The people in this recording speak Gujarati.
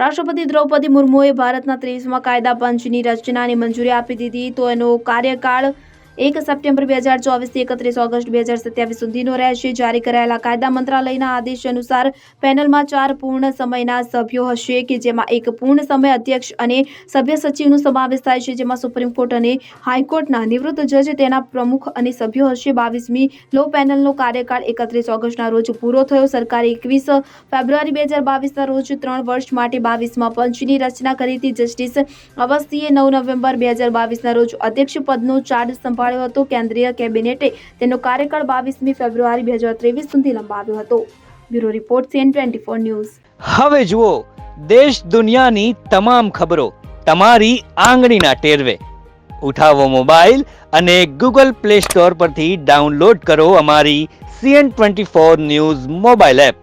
રાષ્ટ્રપતિ દ્રૌપદી મુર્મુએ ભારતના ત્રેવીસમાં કાયદા પંચની રચનાની મંજૂરી આપી દીધી. તો એનો કાર્યકાળ એક સપ્ટેમ્બર બે હજાર ચોવીસથી એકત્રીસ ઓગસ્ટ બે હજાર સત્યાવીસ સુધીનો રહેશે. જારી કરાયેલા કાયદા મંત્રાલયના આદેશ અનુસાર પેનલમાં ચાર પૂર્ણ સમયના સભ્યો હશે કે જેમાં એક પૂર્ણ સમય અધ્યક્ષ અને સભ્ય સચિવનો સમાવેશ થાય છે, જેમાં સુપ્રીમ કોર્ટ અને હાઈકોર્ટના નિવૃત્ત જજ તેના પ્રમુખ અને સભ્યો હશે. બાવીસમી લો પેનલનો કાર્યકાળ એકત્રીસ ઓગસ્ટના રોજ પૂરો થયો. સરકારે એકવીસ ફેબ્રુઆરી બે હજાર બાવીસના રોજ ત્રણ વર્ષ માટે બાવીસમાં પંચની રચના કરી હતી. જસ્ટિસ અવસ્થીએ નવ નવેમ્બર બે હજાર બાવીસના રોજ અધ્યક્ષ પદનો ચાર્જ સંભાળ્યો હતો. કેન્દ્રીય કેબિનેટે તેનો કાર્યકાળ બાવીસમી ફેબ્રુઆરી બે હજાર ત્રેવીસ સુધી લંબાવ્યો હતો. Bureau report CN twenty four news. હવે જુઓ, દેશ દુનિયાની તમામ ખબરો તમારી આંગળીના ટેરવે. ઉઠાવો મોબાઈલ અને ગૂગલ પ્લે સ્ટોર પરથી ડાઉનલોડ કરો અમારી CN twenty four news mobile app.